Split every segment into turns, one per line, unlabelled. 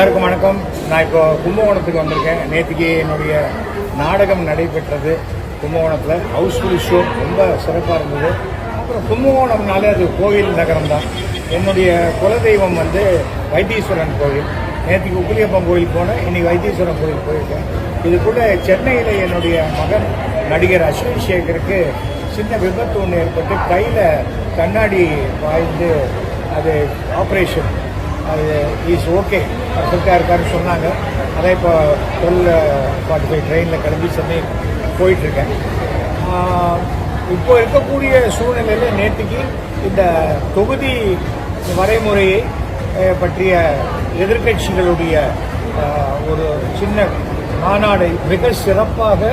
எல்லாருக்கும் வணக்கம். நான் இப்போ கும்பகோணத்துக்கு வந்திருக்கேன். நேற்றுக்கு என்னுடைய நாடகம் நடைபெற்றது கும்பகோணத்தில். ஹவுஸ்ஃபுல் ஷோ ரொம்ப சிறப்பாக இருந்தது. அப்புறம் கும்பகோணம்னாலே அது கோவில் நகரம் தான். என்னுடைய குலதெய்வம் வந்து வைத்தீஸ்வரன் கோவில். நேற்றுக்கு உப்பிலியப்பன் கோயில் போனேன். இன்னைக்கு வைத்தீஸ்வரன் கோயில் போயிருக்கேன். இது கூட சென்னையில் என்னுடைய மகன் நடிகர் அஸ்வின் சேகருக்கு சின்ன விபத்து ஒன்று ஏற்பட்டு கையில் கண்ணாடி வாய்ந்து அது ஆப்ரேஷன் இஸ் ஓகே பர்ஃபெக்டாக இருக்காருன்னு சொன்னாங்க. அதான் இப்போ டுவெல் ஃபார்ட்டி ஃபைவ் ட்ரெயினில் கிளம்பி சென்னை போயிட்டுருக்கேன். இப்போ இருக்கக்கூடிய சூழ்நிலையில் நேற்றுக்கு இந்த தொகுதி வரைமுறையை பற்றிய எதிர்க்கட்சிகளுடைய ஒரு சின்ன மாநாடை மிக சிறப்பாக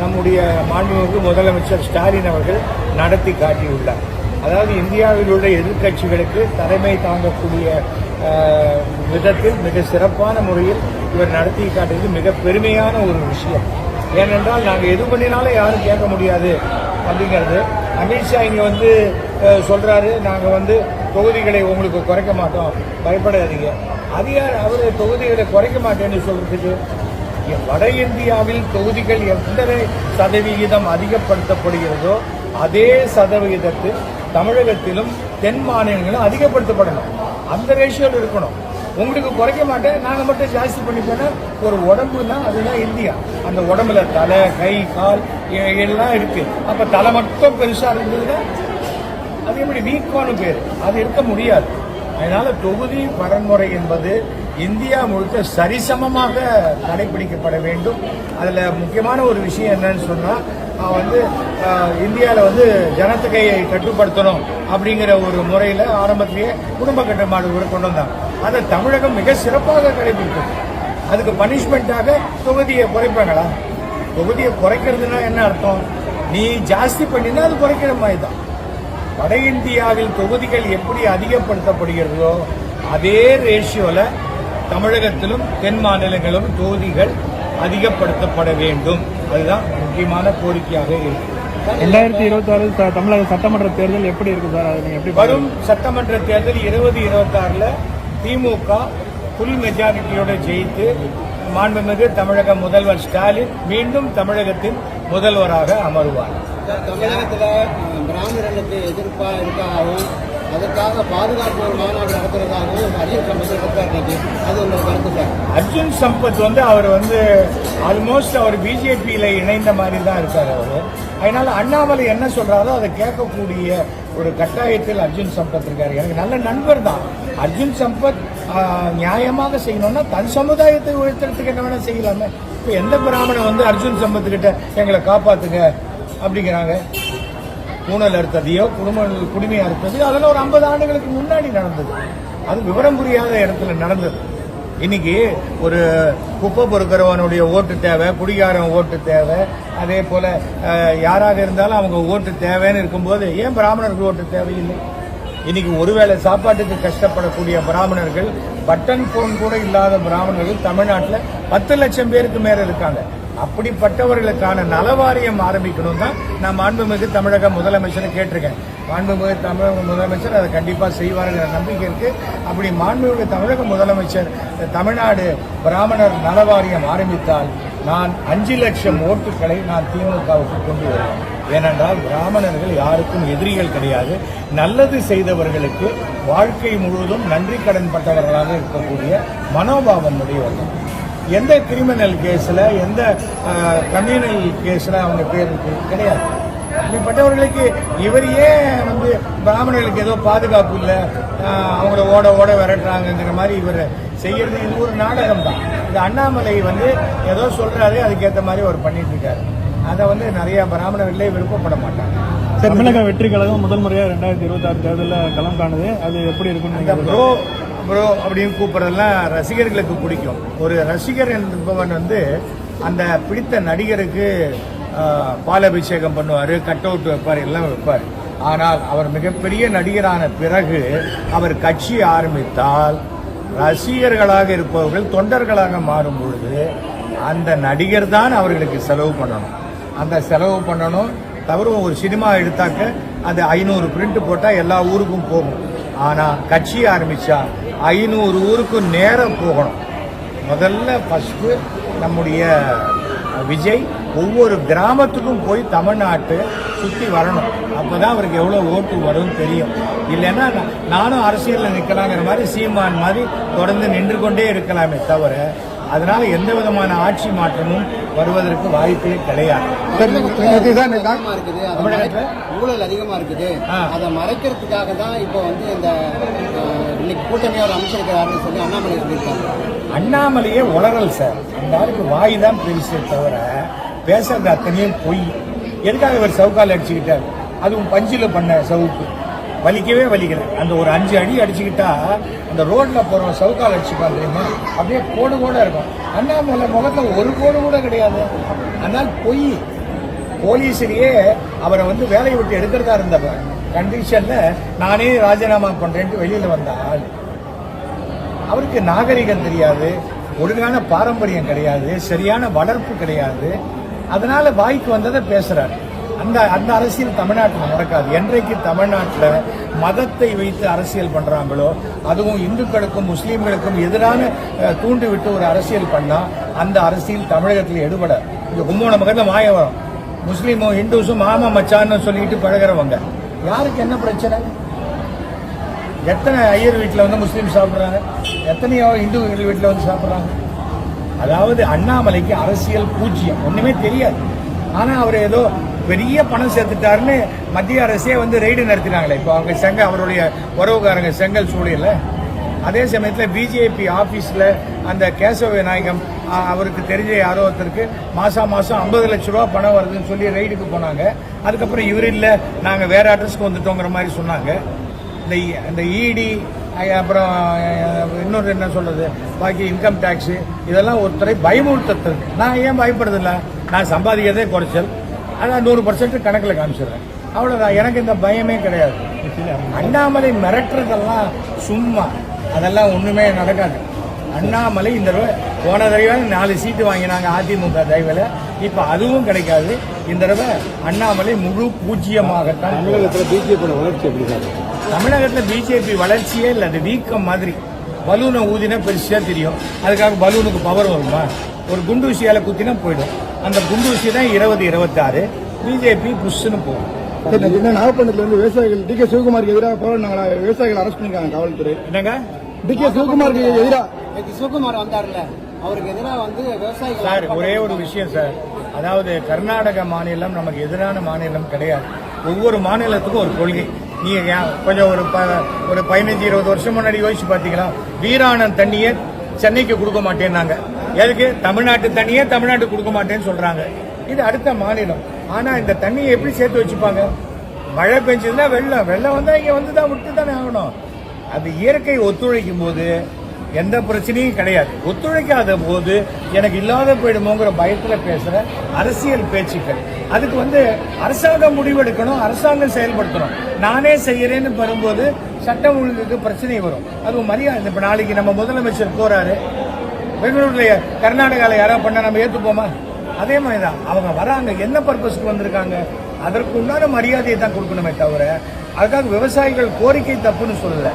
நம்முடைய மாண்புமிகு முதலமைச்சர் ஸ்டாலின் அவர்கள் நடத்தி காட்டியுள்ளார். அதாவது இந்தியாவில் உள்ள எதிர்க்கட்சிகளுக்கு தலைமை தாங்கக்கூடிய விதத்தில் மிக சிறப்பான முறையில் இவர் நடத்தி காட்டியது மிக பெருமையான ஒரு விஷயம். ஏனென்றால் நாங்கள் எது பண்ணினாலும் யாரும் கேட்க முடியாது அப்படிங்கிறது. அமித்ஷா இங்கே வந்து சொல்கிறாரு நாங்கள் வந்து தொகுதிகளை உங்களுக்கு குறைக்க மாட்டோம். பயப்படாதீங்க. அது யார்? அவர் தொகுதிகளை குறைக்க மாட்டேன்னு சொல்கிறதுக்கு வட இந்தியாவில் தொகுதிகள் எத்தனை சதவிகிதம் அதிகப்படுத்தப்படுகிறதோ அதே சதவிகிதத்தில் தமிழகத்திலும் தென் மாநிலங்களும் அதிகப்படுத்தப்படணும். அந்த ரேஷியோவில் இருக்கணும். உங்களுக்கு குறைக்க மாட்டேன். நாங்கள் மட்டும் ஜாஸ்தி பண்ணிப்போனா ஒரு உடம்புனா அதுதான் இந்தியா. அந்த உடம்புல தலை கை கால் எல்லாம் இருக்கு. அப்போ தலை மட்டும் பெருசாக இருந்ததுன்னா அது எப்படி? வீக்கான பேர். அது இருக்க முடியாது. அதனால தொகுதி வரன்முறை என்பது இந்தியா முழுக்க சரிசமமாக கடைபிடிக்கப்பட வேண்டும். அதில் முக்கியமான ஒரு விஷயம் என்னன்னு சொன்னால் வந்து இந்தியாவில் வந்து ஜனத்தொகையை கட்டுப்படுத்தணும் அப்படிங்கிற ஒரு முறையில் ஆரம்பத்திலேயே குடும்ப கட்டுப்பாடு கூட கொண்டு வந்தாங்க அதை தமிழகம் மிக சிறப்பாக கடைபிடிக்கும் அதுக்கு பனிஷ்மெண்ட்டாக தொகுதியை குறைப்பாங்களா? தொகுதியை குறைக்கிறதுனா என்ன அர்த்தம்? நீ ஜாஸ்தி பண்ணினா அது குறைக்கிற மாதிரி தான். வட இந்தியாவில் தொகுதிகள் எப்படி அதிகப்படுத்தப்படுகிறதோ அதே ரேஷியோவில் தமிழகத்திலும் தென் மாநிலங்களும் தொகுதிகள் அதிகப்படுத்தப்பட வேண்டும். அதுதான் முக்கியமான கோரிக்கையாக இருக்கு.
ரெண்டாயிரத்தி இருபத்தி ஆறு தமிழக சட்டமன்ற தேர்தல் எப்படி இருக்கு சார்? எப்படி
வரும் சட்டமன்ற தேர்தல் இருபது இருபத்தாறுல திமுக புல் மெஜாரிட்டியோட ஜெயித்து மாண்புமிகு தமிழக முதல்வர் ஸ்டாலின் மீண்டும் தமிழகத்தின் முதல்வராக அமருவார்.
தமிழகத்துல பிராமணர்களுக்கு எதிர்ப்பா இருக்காகவும் அதற்காக பாதுகாப்பு ஒரு மாநாடு நடத்துறதாகவும் அர்ஜுன் சம்பத் இருக்காரு அது உங்க கருத்து சார்.
அர்ஜுன் சம்பத் வந்து அவர் வந்து ஆல்மோஸ்ட் அவர் பிஜேபியில் இணைந்த மாதிரி தான் இருக்கார் அவர். அதனால அண்ணாமலை என்ன சொல்றாரோ அதை கேட்கக்கூடிய ஒரு கட்டாயத்தில் அர்ஜுன் சம்பத் இருக்காரு. எனக்கு நல்ல நண்பர் தான். அர்ஜுன் சம்பத் நியாயமாக செய்யணும்னா தன் சமுதாயத்தை உயர்த்துறதுக்கு என்ன வேணா செய்யலாமே. இப்போ எந்த பிராமணன் வந்து அர்ஜுன் சம்பத் கிட்ட எங்களை காப்பாத்துங்க அப்படிங்கிறாங்க. பூனல் அறுத்ததையோ குடும்ப குடிமை அறுத்தது அதெல்லாம் ஒரு ஐம்பது ஆண்டுகளுக்கு முன்னாடி நடந்தது. அது விவரம் புரியாத இடத்துல நடந்தது. இன்னைக்கு ஒரு குப்பை பொறுக்கிறவனுடைய ஓட்டு தேவை குடிகாரன் ஓட்டு தேவை அதே போல யாராக இருந்தாலும் அவங்க ஓட்டு தேவைன்னு இருக்கும்போது ஏன் பிராமணர்கள் ஓட்டு தேவையில்லை? இன்னைக்கு ஒருவேளை சாப்பாட்டுக்கு கஷ்டப்படக்கூடிய பிராமணர்கள் பட்டன் போன் கூட இல்லாத பிராமணர்கள் தமிழ்நாட்டில் பத்து லட்சம் பேருக்கு மேல இருக்காங்க. அப்படிப்பட்டவர்களுக்கான நலவாரியம் ஆரம்பிக்கணும் தான் நான் மாண்புமிகு தமிழக முதலமைச்சரை கேட்டிருக்கேன். மாண்புமிகு தமிழக முதலமைச்சர் அதை கண்டிப்பாக செய்வாருங்கிற நம்பிக்கை இருக்கு. அப்படி மாண்புமிகு தமிழக முதலமைச்சர் தமிழ்நாடு பிராமணர் நலவாரியம் ஆரம்பித்தால் நான் அஞ்சு லட்சம் ஓட்டுகளை நான் திமுகவுக்கு கொண்டு வருவேன். ஏனென்றால் பிராமணர்கள் யாருக்கும் எதிரிகள் கிடையாது. நல்லது செய்தவர்களுக்கு வாழ்க்கை முழுவதும் நன்றி கடன் பட்டவர்களாக இருக்கக்கூடிய மனோபாவம் உடையவர்கள். எந்த கிரிமினல் கேஸ்ல எந்த கம்யூனல் கேஸ்ல அவங்க பேர் கிடையாது. இப்படிப்பட்டவர்களுக்கு இவர் ஏன் வந்து பிராமணர்களுக்கு ஏதோ பாதுகாப்பு இல்லை? அவங்கள ஓட ஓட விரட்டுறாங்கங்கிற மாதிரி இவர் செய்யறது இது ஒரு நாடகம் தான். இந்த அண்ணாமலை வந்து ஏதோ சொல்றாரு அதுக்கேற்ற மாதிரி அவர் பண்ணிட்டு இருக்காரு. அதை வந்து நிறைய பிராமணர்களே விருப்பப்பட மாட்டாங்க.
தமிழக வெற்றி கழகம் முதல் முறையா ரெண்டாயிரத்தி இருபத்தி ஆறு தேர்தலில் களம் காணுது. அது எப்படி நீங்க
ப்ரோ ப்ரோ அப்படின்னு கூப்பிட்றதுலாம் ரசிகர்களுக்கு பிடிக்கும். ஒரு ரசிகர் என்பவன் வந்து அந்த பிடித்த நடிகருக்கு பாலபிஷேகம் பண்ணுவார் கட் அவுட் வைப்பார் எல்லாம் வைப்பார். ஆனால் அவர் மிகப்பெரிய நடிகரான பிறகு அவர் கட்சி ஆரம்பித்தால் ரசிகர்களாக இருப்பவர்கள் தொண்டர்களாக மாறும் பொழுது அந்த நடிகர் தான் அவர்களுக்கு செலவு பண்ணணும். அந்த செலவு பண்ணணும். தவிர ஒரு சினிமா எடுத்தாக்க அது ஐநூறு பிரிண்ட் போட்டால் எல்லா ஊருக்கும் போகும். ஆனால் கட்சி ஆரம்பித்தா ஐநூறு ஊருக்கு நேரம் போகணும். முதல்ல ஃபஸ்ட்டு நம்முடைய விஜய் ஒவ்வொரு கிராமத்துக்கும் போய் தமிழ்நாட்டு சுற்றி வரணும். அப்போ தான் அவருக்கு எவ்வளோ ஓட்டு வரும்னு தெரியும். இல்லைன்னா நான்- நானும் அரசியலில் நிற்கலாங்கிற மாதிரி சீமான் மாதிரி தொடர்ந்து நின்று கொண்டே இருக்கலாமே தவிர அதனால எந்த விதமான ஆட்சி மாற்றமும் வருவதற்கு வாய்ப்பே கிடையாது.
ஊழல் அதிகமா இருக்குது.
ஆ.
அதை மறைக்கிறதுக்காக தான் இப்போ வந்து இந்த கூட்டணி அவர் அமைச்சிருக்கிறாருன்னு சொல்லி அண்ணாமலை சொல்லியிருக்காங்க
அண்ணாமலையே உளறல் சார். அந்த ஆளுக்கு வாய் தான் பெருசே தவிர பேசுறது அத்தனையும் பொய். எதுக்காக இவர் சவுக்கால் அடிச்சுக்கிட்டார்? அதுவும் பஞ்சில் பண்ண சவுக்கு. வலிக்கவே வலிக்கல. அந்த ஒரு அஞ்சு அடி அடிச்சுக்கிட்டா அந்த ரோட்ல போறவன் சவுக்கால் அடிச்சுப்பான் தெரியுமா அப்படியே கோடு கூட இருக்கும். அண்ணாமலை முகத்துல ஒரு கோடு கூட கிடையாது. ஆனால் பொய். போலீஸரையே அவரை வந்து வேலையை விட்டு எடுக்கிறதா இருந்தவர். கண்டிஷன்ல நானே ராஜினாமா பண்றேன்ட்டு வெளியில வந்த ஆள். அவருக்கு நாகரிகம் தெரியாது ஒழுங்கான பாரம்பரியம் கிடையாது சரியான வளர்ப்பு கிடையாது. அதனால வாய்க்கு வந்ததை பேசுறாரு. அந்த அந்த அரசியல் தமிழ்நாட்டில் நடக்காது. என்றைக்கு தமிழ்நாட்டில் மதத்தை வைத்து அரசியல் பண்றாங்களோ அதுவும் இந்துக்களுக்கும் முஸ்லீம்களுக்கும் எதிரான தூண்டு தூண்டி விட்டு ஒரு அரசியல் பண்ணா அந்த அரசியல் தமிழகத்தில் எடுபட இது கும்போண பக்கத்தில் மாய வரும் முஸ்லீமும் இந்துஸும் மாமா மச்சான்னு சொல்லிட்டு பழகிறவங்க. யாருக்கு என்ன பிரச்சனை? எத்தனை ஐயர் வீட்டில் வந்து முஸ்லீம் சாப்பிட்றாங்க? எத்தனையோ இந்து வீட்டில் வந்து சாப்பிட்றாங்க? அதாவது அண்ணாமலைக்கு அரசியல் பூஜ்ஜியம். ஒன்றுமே தெரியாது. ஆனால் அவர் ஏதோ பெரிய பணம் சேர்த்துட்டாருன்னு மத்திய அரசே வந்து ரெய்டு நடத்தினாங்களே. இப்போ அவங்க செங்க அவருடைய உறவுக்காரங்க செங்கல் சூழல அதே சமயத்தில் பிஜேபி ஆஃபீஸில் அந்த கேசவ விநாயகம் அவருக்கு தெரிஞ்ச யாரோ ஒருத்தருக்கு மாசம் மாதம் ஐம்பது லட்ச ரூபா பணம் வருதுன்னு சொல்லி ரைடுக்கு போனாங்க. அதுக்கப்புறம் இவர் இல்லை நாங்கள் வேற அட்ரஸ்க்கு வந்துட்டோங்கிற மாதிரி சொன்னாங்க. இந்த இ- இந்த இடி அப்புறம் இன்னொரு என்ன சொல்றது பாக்கி இன்கம் டேக்ஸ் இதெல்லாம் ஒருத்தரை பயமுறுத்துறது நான் ஏன் பயப்படுறதில்ல? நான் சம்பாதிக்கிறதே குறைச்சல். ஆனால் நூறு பர்சன்ட் கணக்கில் காமிச்சிடுறேன். அவ்வளோதான் எனக்கு இந்த பயமே கிடையாது. அண்ணாமலை மிரட்டுறதெல்லாம் சும்மா. அதெல்லாம் ஒன்றுமே நடக்காது. அண்ணாமலை இந்த தடவை போன தடவை நாலு சீட்டு வாங்கினாங்க அதிமுக தயவில் இப்போ அதுவும் கிடைக்காது. இந்த தடவை அண்ணாமலை முழு பூஜ்ஜியமாகத்தான்
தமிழகத்தில் பிஜேபியோட வளர்ச்சி எப்படி
தமிழகத்தில் பிஜேபி வளர்ச்சியே இல்லை. அது வீக்கம் மாதிரி. பலூனை ஊதினா பெருசாக தெரியும். அதுக்காக பலூனுக்கு பவர் வருமா? ஒரு குண்டூசியால குத்தினா போயிடும். அந்த குண்டூசி தான் இருபது இருபத்தாறு. பிஜேபி புஷ்ஷுன்னு போகும்.
நாகப்பட்டினத்துல இருந்து விவசாயிகள் டி கே சிவகுமாருக்கு எதிராக போராடினாங்களா? விவசாயிகள் அரெஸ்ட் பண்ணிருக்காங்க காவல்துறை.
என்னங்க?
டி கே சிவகுமாருக்கு எதிராக
இன்னைக்கு சிவகுமார் வந்தார்ல அவருக்கு எதிராக வந்து விவசாயிகள்
சார் ஒரே ஒரு விஷயம் சார். அதாவது கர்நாடக மாநிலம் நமக்கு எதிரான மாநிலம் கிடையாது. ஒவ்வொரு மாநிலத்துக்கும் ஒரு கொள்கை. நீங்க ஏன் கொஞ்சம் ஒரு ப- ஒரு பதினஞ்சு இருபது வருஷம் முன்னாடி யோசிச்சு பார்த்தீங்களா வீராணம் தண்ணியே சென்னைக்கு கொடுக்க மாட்டேன்னாங்க. எதுக்கு? தமிழ்நாட்டு தண்ணியே தமிழ்நாட்டுக்கு கொடுக்க மாட்டேன்னு சொல்றாங்க. இது அடுத்த மாநிலம். ஆனா இந்த தண்ணியை எப்படி சேர்த்து வச்சுப்பாங்க? மழை பெஞ்சதுன்னா வெள்ளம். வெள்ளம் வந்தா இங்க வந்து தான் விட்டு தானே ஆகணும். அது இயற்கை ஒத்துழைக்கும் போது எந்த பிரச்சனையும் கிடையாது. ஒத்துழைக்காத போது எனக்கு இல்லாத போயிடுமோங்கிற பயத்தில் பேசுகிற அரசியல் பேச்சுக்கள். அதுக்கு வந்து அரசாங்கம் முடிவெடுக்கணும் அரசாங்கம் செயல்படுத்தணும். நானே செய்கிறேன்னு வரும்போது சட்டம் ஒழுங்குக்கு பிரச்சனை வரும். அது மரியாதை இப்போ நாளைக்கு நம்ம முதலமைச்சர் போறாரு. பெங்களூர்ல கர்நாடகாவில் யாராவது பண்ணால் நம்ம ஏற்றுப்போமா அதே மாதிரி தான் அவங்க வராங்க என்ன பர்பஸ்க்கு வந்திருக்காங்க? அதற்கு உண்டான மரியாதையை தான் கொடுக்கணுமே தவிர அதுக்காக விவசாயிகள் கோரிக்கை தப்புன்னு சொல்லலை.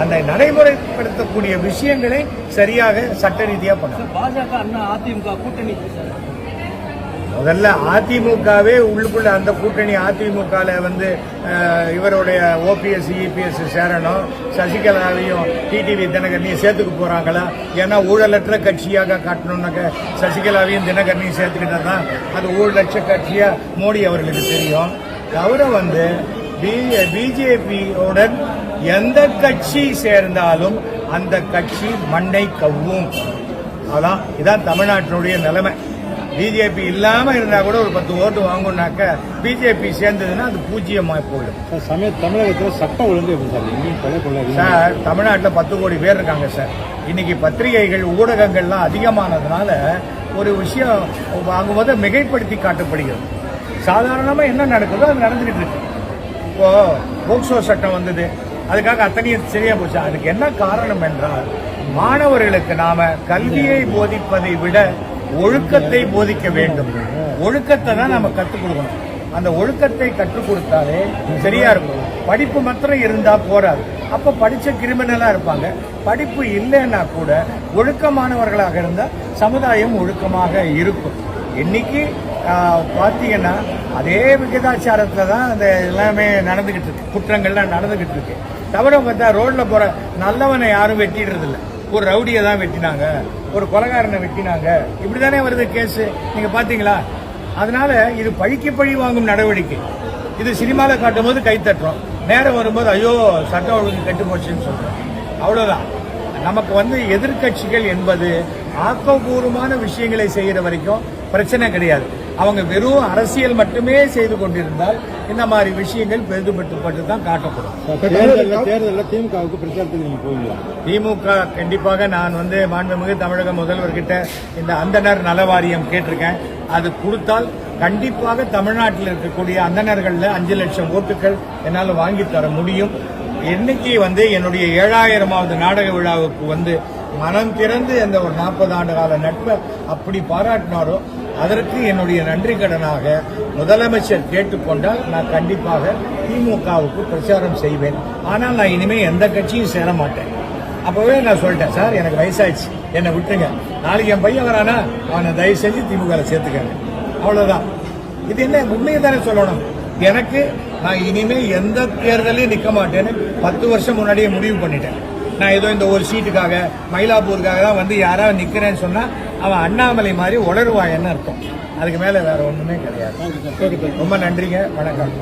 அந்த நடைமுறைப்படுத்தக்கூடிய விஷயங்களை சரியாக சட்ட ரீதியா பண்ணணும்
பாஜக அண்ணா அதிமுக கூட்டணி.
முதல்ல அதிமுகவே உள்ளுக்குள்ள அந்த கூட்டணி அதிமுகல வந்து இவருடைய ஓபிஎஸ் இபிஎஸ் சேரணும். சசிகலாவையும் டிடிவி தினகரனையும் சேர்த்துக்க போறாங்களா? ஏன்னா ஊழலற்ற கட்சியாக காட்டணும்னாக்க சசிகலாவையும் தினகரனையும் சேர்த்துக்கிட்டா தான் அது ஊழலற்ற கட்சியா மோடி அவர்களுக்கு தெரியும். தவிர வந்து பிஜேபியுடன் எந்த கட்சி சேர்ந்தாலும் அந்த கட்சி மண்ணை கவ்வும். அதான் இதான் தமிழ்நாட்டினுடைய நிலைமை. பிஜேபி இல்லாம இருந்தா கூட ஒரு பத்து ஓட்டு வாங்குனாக்க பிஜேபி சேர்ந்ததுன்னா அது பூஜ்ஜியமா போயிடும்.
சமய தமிழகத்தில் சட்டம் ஒழுங்கு சார்?
தமிழ்நாட்டில் பத்து கோடி பேர் இருக்காங்க சார். இன்னைக்கு பத்திரிகைகள் ஊடகங்கள்லாம் அதிகமானதுனால ஒரு விஷயம் வாங்கும்போது மிகைப்படுத்தி காட்டப்படுகிறது. சாதாரணமாக என்ன நடக்குதோ அது நடந்துகிட்டு இருக்கு. இப்போ போக்சோ சட்டம் வந்தது. அதுக்காக அத்தனையும் சரியா போச்சு. அதுக்கு என்ன காரணம் என்றால் மாணவர்களுக்கு நாம கல்வியை போதிப்பதை விட ஒழுக்கத்தை போதிக்க வேண்டும். ஒழுக்கத்தை தான் நம்ம கற்றுக் கொடுக்கணும். அந்த ஒழுக்கத்தை கற்றுக் கொடுத்தாலே சரியா இருக்கும். படிப்பு மாத்திரம் இருந்தா போராது அப்போ படிச்ச கிரிமினலா இருப்பாங்க. படிப்பு இல்லைன்னா கூட ஒழுக்கமானவர்களாக இருந்தால் சமுதாயம் ஒழுக்கமாக இருக்கும். இன்னைக்கு பார்த்தீங்கன்னா அதே விகிதாச்சாரத்தில் தான் அந்த எல்லாமே நடந்துகிட்டு இருக்கு. குற்றங்கள்லாம் நடந்துகிட்டு இருக்கு. தவிர பார்த்தா ரோட்ல போற நல்லவனை யாரும் வெட்டிடுறதில்ல ஒரு ரவுடியை தான் வெட்டினாங்க. ஒரு கொலகாரனை வெட்டினாங்க. இப்படிதானே வருது கேஸ் நீங்க பாத்தீங்களா? அதனால இது பழிக்கு பழி வாங்கும் நடவடிக்கை. இது சினிமாவில் காட்டும் போது கை தட்டுறோம். நேரம் வரும்போது ஐயோ சட்டம் ஒழுங்கு கெட்டு போச்சுன்னு சொல்றோம். அவ்வளவுதான். நமக்கு வந்து எதிர்க்கட்சிகள் என்பது ஆக்கப்பூர்வமான விஷயங்களை செய்யற வரைக்கும் பிரச்சனை கிடையாது. அவங்க வெறும் அரசியல் மட்டுமே செய்து கொண்டிருந்தால் இந்த மாதிரி விஷயங்கள் பெரிதுபட்டுப்பட்டு தான் காட்டப்படும்.
தேர்தலில் திமுகவுக்கு போவீங்களா?
திமுக கண்டிப்பாக நான் வந்து மாண்புமிகு தமிழக முதல்வர்கிட்ட இந்த அந்தனர் நல வாரியம் கேட்டிருக்கேன். அது கொடுத்தால் கண்டிப்பாக தமிழ்நாட்டில் இருக்கக்கூடிய அந்தணர்கள்ல அஞ்சு லட்சம் ஓட்டுகள் என்னால் வாங்கி தர முடியும். என்னைக்கு வந்து என்னுடைய ஏழாயிரமாவது நாடக விழாவுக்கு வந்து மனம் திறந்து அந்த ஒரு நாற்பது ஆண்டு கால நட்பை அப்படி பாராட்டினாரோ அதற்கு என்னுடைய நன்றி கடனாக முதலமைச்சர் கேட்டுக்கொண்டால் நான் கண்டிப்பாக திமுகவுக்கு பிரச்சாரம் செய்வேன். ஆனால் நான் இனிமேல் எந்த கட்சியும் சேர மாட்டேன். அப்பவே நான் சொல்லிட்டேன் சார் எனக்கு வயசாச்சு என்னை விட்டுருங்க. நாளைக்கு என் பையன் வரானா அவனை தயவு செஞ்சு திமுக சேர்த்துக்கங்க அவ்வளவுதான். இது என்ன உண்மையை தானே சொல்லணும்? எனக்கு நான் இனிமேல் எந்த தேர்தலையும் நிற்க மாட்டேன்னு பத்து வருஷம் முன்னாடியே முடிவு பண்ணிட்டேன். நான் ஏதோ இந்த ஒரு சீட்டுக்காக மயிலாப்பூருக்காக தான் வந்து யாராவது நிற்கிறேன்னு சொன்னால் அவன் அண்ணாமலை மாதிரி உளருவாயன்னு அர்த்தம்? அதுக்கு மேலே வேற ஒன்றுமே கிடையாது. ரொம்ப நன்றிங்க. வணக்கம்.